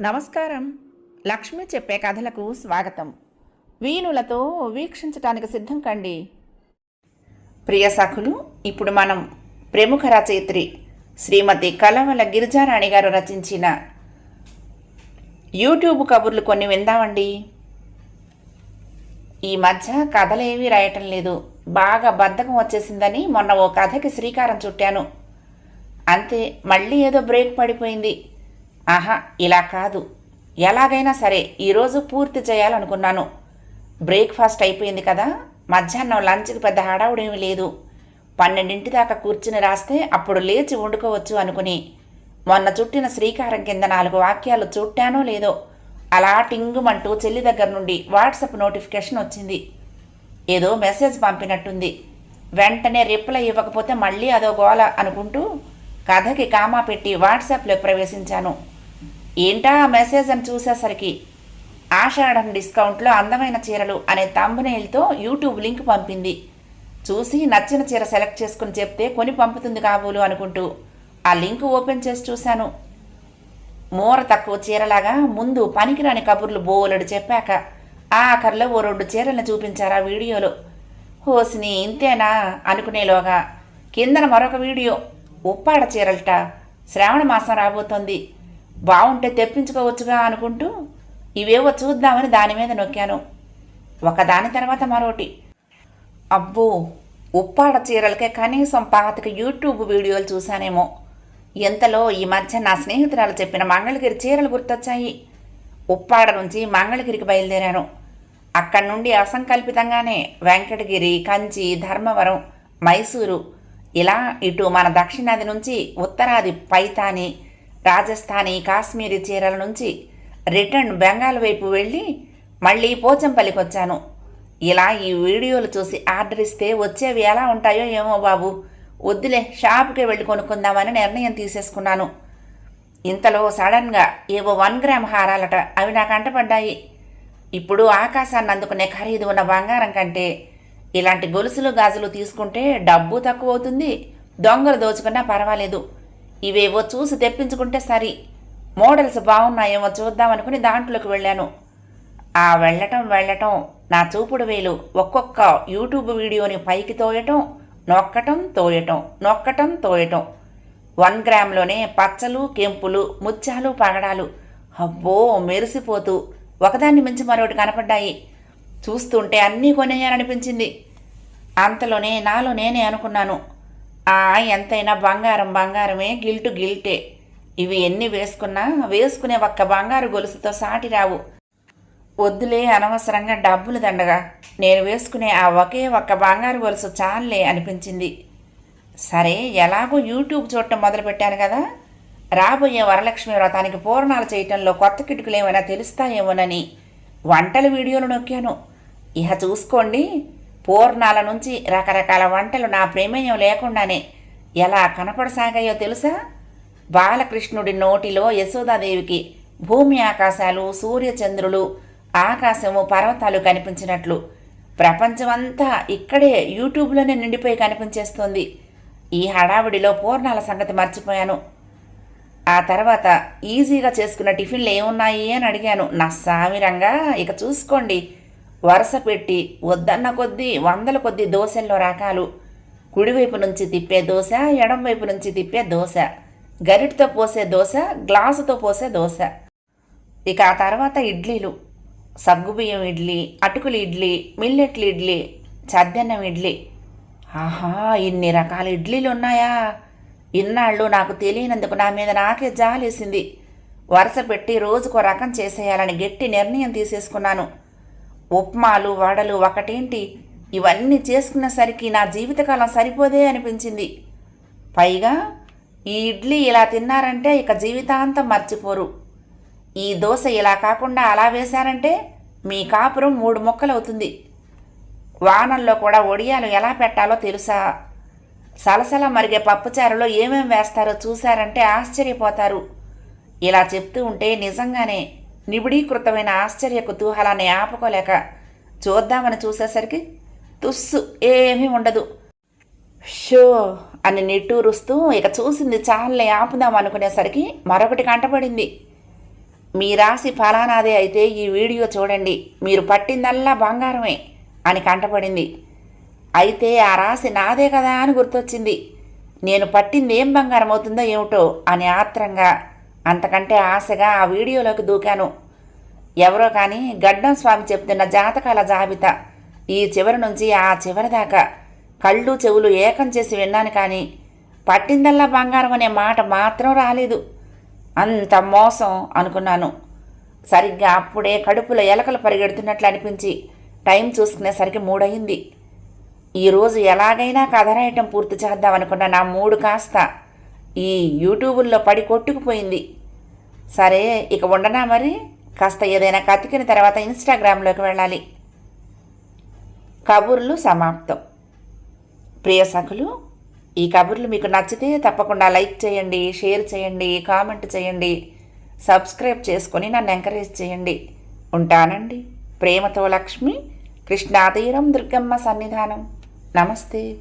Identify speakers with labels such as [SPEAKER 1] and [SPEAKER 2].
[SPEAKER 1] నమస్కారం. లక్ష్మి చెప్పే కథలకు స్వాగతం. వీణులతో వీక్షించటానికి సిద్ధం కండి. ప్రియ సఖులు ఇప్పుడు మనం ప్రముఖ రచయిత్రి శ్రీమతి కలవల గిరిజారాణి గారు రచించిన యూట్యూబ్ కబుర్లు కొన్ని విందామండి. ఈ మధ్య కథలేవీ రాయటం లేదు. బాగా బద్ధకం వచ్చేసిందని మొన్న ఓ కథకి శ్రీకారం చుట్టాను. అంతే మళ్ళీ ఏదో బ్రేక్ పడిపోయింది. ఆహా ఇలా కాదు. ఎలాగైనా సరే ఈరోజు పూర్తి చేయాలనుకున్నాను. బ్రేక్ఫాస్ట్ అయిపోయింది కదా మధ్యాహ్నం లంచ్కి పెద్ద హడావుడేమీ లేదు. పన్నెండింటి దాకా కూర్చుని రాస్తే అప్పుడు లేచి వండుకోవచ్చు అనుకుని మొన్న చుట్టిన శ్రీకారం కింద నాలుగు వాక్యాలు చుట్టానో లేదో అలా టింగుమంటూ చెల్లి దగ్గర నుండి వాట్సాప్ నోటిఫికేషన్ వచ్చింది. ఏదో మెసేజ్ పంపినట్టుంది. వెంటనే రిప్లై ఇవ్వకపోతే మళ్ళీ అదో గోల అనుకుంటూ కథకి కామా పెట్టి వాట్సాప్లో ప్రవేశించాను. ఏంటా ఆ మెసేజ్ అని చూసేసరికి ఆషాఢం డిస్కౌంట్లో అందమైన చీరలు అనే తంబనేల్తో యూట్యూబ్ లింక్ పంపింది. చూసి నచ్చిన చీర సెలెక్ట్ చేసుకుని చెప్తే కొని పంపుతుంది కాబోలు అనుకుంటూ ఆ లింక్ ఓపెన్ చేసి చూశాను. మూర తక్కువ చీరలాగా ముందు పనికిరాని కబుర్లు బోలెడు చెప్పాక ఆఖరిలో ఓ రెండు చీరలను చూపించారు ఆ వీడియోలో. హోసిని ఇంతేనా? అనుకునేలోగా. కిందన మరొక వీడియో. ఉప్పాడ చీరలట. శ్రావణ మాసం రాబోతోంది. బాగుంటే తెప్పించుకోవచ్చుగా అనుకుంటూ ఇవేవో చూద్దామని దాని మీద నొక్కాను. ఒకదాని తర్వాత మరోటి. అబ్బో ఉప్పాడ చీరలకే కనీసం పాతిక యూట్యూబ్ వీడియోలు చూశానేమో. ఎంతలో ఈ మధ్య నా స్నేహితురాలు చెప్పిన మంగళగిరి చీరలు గుర్తొచ్చాయి. ఉప్పాడ నుంచి మంగళగిరికి బయలుదేరాను. అక్కడి నుండి అసంకల్పితంగానే వెంకటగిరి కంచి ధర్మవరం మైసూరు ఇలా ఇటు మన దక్షిణాది నుంచి ఉత్తరాది పైతాని రాజస్థానీ కాశ్మీరీ చీరల నుంచి రిటర్న్ బెంగాల్ వైపు వెళ్ళి మళ్ళీ పోచంపల్లికి వచ్చాను ఇలా ఈ వీడియోలు చూసి ఆర్డర్ ఇస్తే వచ్చేవి ఎలా ఉంటాయో ఏమో బాబు. వద్దులే షాప్కి వెళ్ళి కొనుక్కుందామని నిర్ణయం తీసేసుకున్నాను. ఇంతలో సడన్గా ఏవో వన్ గ్రామ్ హారాలట అవి నాకు అంటపడ్డాయి. ఇప్పుడు ఆకాశాన్ని అందుకునే ఖరీదు ఉన్న బంగారం కంటే ఇలాంటి గొలుసులు గాజులు తీసుకుంటే డబ్బు తక్కువ అవుతుంది దొంగలు దోచుకున్నా పర్వాలేదు. ఇవేవో చూసి తెప్పించుకుంటే సరి. మోడల్స్ బాగున్నాయేమో చూద్దామనుకుని దాంట్లోకి వెళ్ళాను. ఆ వెళ్ళటం వెళ్ళటం నా చూపుడు వేలు ఒక్కొక్క యూట్యూబ్ వీడియోని పైకి తోయటం నొక్కటం తోయటం నొక్కటం తోయటం. వన్ గ్రామ్లోనే పచ్చలు కెంపులు ముత్యాలు పగడాలు. అబ్బో మెరిసిపోతూ ఒకదాన్ని మించి మరొకటి కనపడ్డాయి. చూస్తుంటే అన్నీ కొనేయాలనిపించింది. అంతలోనే నాలో నేనే అనుకున్నాను. ఎంతైనా బంగారం బంగారమే గిల్టు గిల్టే. ఇవి ఎన్ని వేసుకున్నా వేసుకునే ఒక్క బంగారు గొలుసుతో సాటి రావు. వద్దులే అనవసరంగా డబ్బులు దండగా. నేను వేసుకునే ఆ ఒకే ఒక్క బంగారు గొలుసు చాలే అనిపించింది. సరే ఎలాగో యూట్యూబ్ చూడటం మొదలుపెట్టాను కదా. రాబోయే వరలక్ష్మి వ్రతానికి పూర్ణాలు చేయటంలో కొత్త కిటుకులు ఏమైనా తెలుస్తాయేమోనని వంటల వీడియోలు నొక్కాను. ఇహ చూసుకోండి. పూర్ణాల నుంచి రకరకాల వంటలు నా ప్రమేయం లేకుండానే ఎలా కనపడసాగాయో తెలుసా? బాలకృష్ణుడి నోటిలో యశోదాదేవికి భూమి ఆకాశాలు సూర్యచంద్రులు ఆకాశము పర్వతాలు కనిపించినట్లు. ప్రపంచమంతా ఇక్కడే యూట్యూబ్లోనే నిండిపోయి కనిపించేస్తోంది. ఈ హడావిడిలో పూర్ణాల సంగతి మర్చిపోయాను. ఆ తర్వాత ఈజీగా చేసుకున్న టిఫిన్లు ఏమున్నాయి అని అడిగాను. నా సామిరంగా ఇక చూసుకోండి. వరుస పెట్టి వద్దన్న కొద్దీ వందల కొద్దీ దోశల్లో రకాలు. కుడివైపు నుంచి తిప్పే దోశ ఎడంవైపు నుంచి తిప్పే దోశ. గరిటితో పోసే దోశ గ్లాసుతో పోసే దోశ. ఇక ఆ తర్వాత ఇడ్లీలు. సగ్గుబియ్యం ఇడ్లీ అటుకులు ఇడ్లీ మిల్లెట్లు ఇడ్లీ చద్దన్నం ఇడ్లీ. ఆహా ఇన్ని రకాల ఇడ్లీలు ఉన్నాయా? ఇన్నాళ్ళు నాకు తెలియనందుకు నా మీద నాకే జాలేసింది. వరుస పెట్టి రోజుకో రకం చేసేయాలని గట్టి నిర్ణయం తీసేసుకున్నాను. ఉప్మాలు వడలు ఒకటేంటి? ఇవన్నీ చేసుకునేసరికి నా జీవితకాలం సరిపోదే అనిపించింది. పైగా ఈ ఇడ్లీ ఇలా తిన్నారంటే ఇక జీవితాంతం మర్చిపోరు. ఈ దోశ ఇలా కాకుండా అలా వేశారంటే మీ కాపురం మూడు మొక్కలవుతుంది. వానల్లో కూడా ఒడియాలు ఎలా పెట్టాలో తెలుసా? సలసల మరిగే పప్పుచారులో ఏమేం వేస్తారో చూశారంటే ఆశ్చర్యపోతారు. ఇలా చెప్తూ ఉంటే నిజంగానే నిబిడీకృతమైన ఆశ్చర్య కుతూహలాన్ని ఆపుకోలేక చూద్దామని చూసేసరికి తుస్సు ఏమీ ఉండదు. షో అని నిట్టూరుస్తూ ఇక చూసింది చాలే ఆపుదాం అనుకునేసరికి మరొకటి కంటపడింది. మీ రాశి ఫలానాదే అయితే ఈ వీడియో చూడండి. మీరు పట్టిందల్లా బంగారమే అని కంటపడింది. అయితే ఆ రాశి నాదే కదా అని గుర్తొచ్చింది. నేను పట్టింది ఏం బంగారం అవుతుందో ఏమిటో అని ఆత్రంగా అంతకంటే ఆశగా ఆ వీడియోలోకి దూకాను. ఎవరో కానీ గడ్డం స్వామి చెప్తున్న జాతకాల జాబితా ఈ చివరి నుంచి ఆ చివరి దాకా. కళ్ళు చెవులు ఏకం చేసి విన్నాను కానీ పట్టిందల్లా బంగారం అనే మాట మాత్రం రాలేదు. అంత మోసం అనుకున్నాను. సరిగ్గా అప్పుడే కడుపులో ఎలకలు పరిగెడుతున్నట్లు అనిపించి టైం చూసుకునేసరికి మూడయింది. ఈరోజు ఎలాగైనా కథ రాయటం పూర్తి చేద్దామనుకున్న నా మూడు కాస్త ఈ యూట్యూబుల్లో పడి కొట్టుకుపోయింది. సరే ఇక ఉండనా మరి? కాస్త ఏదైనా కతికిన తర్వాత ఇన్స్టాగ్రామ్లోకి వెళ్ళాలి. కబుర్లు సమాప్తం. ప్రియ సఖులు ఈ కబుర్లు మీకు నచ్చితే తప్పకుండా లైక్ చేయండి షేర్ చేయండి కామెంట్ చేయండి సబ్స్క్రైబ్ చేసుకొని నన్ను ఎంకరేజ్ చేయండి. ఉంటానండి. ప్రేమతో లక్ష్మి కృష్ణాతీరం దుర్గమ్మ సన్నిధానం. నమస్తే.